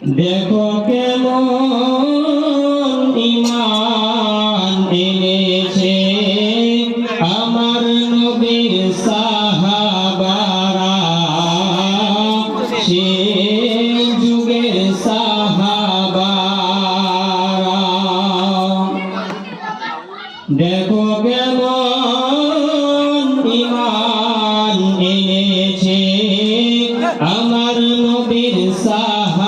দেখো কেমন ইমান এনেছে আমার নবীর সাহাবারা। সে যুগের সাহাবারা। দেখো কেমন ইমান এনেছে আমার নবীর সাহাবারা।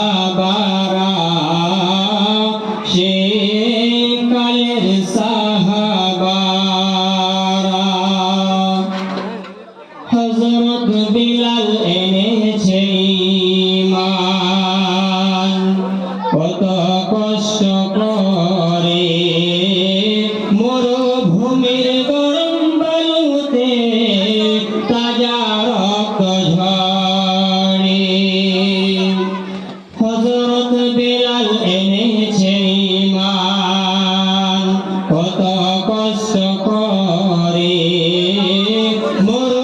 ইমান কত কষ্ট করে। মরুভূমির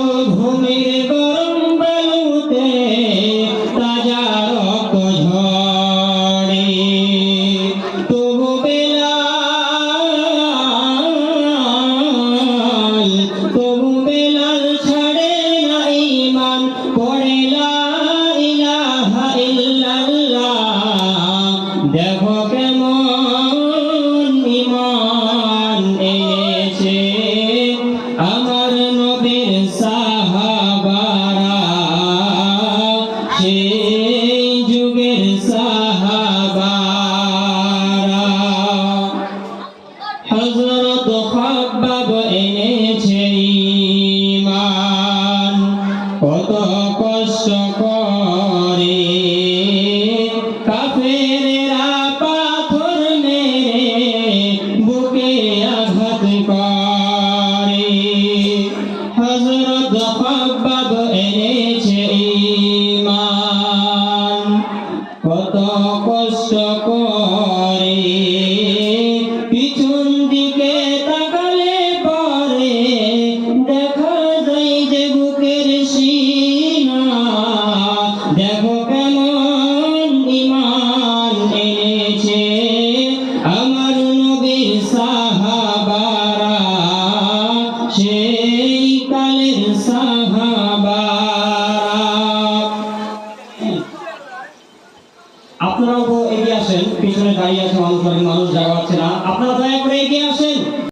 সেই যুগের সাহাবারা। হজরত খাব্বাব এনেছে ইমান কত কষ্ট আপনারাও তো এগিয়ে আসেন, পিছনে দাঁড়িয়ে আছে মানুষ মানুষ যাওয়া পাচ্ছে না, আপনারা দয়া করে এগিয়ে আসেন।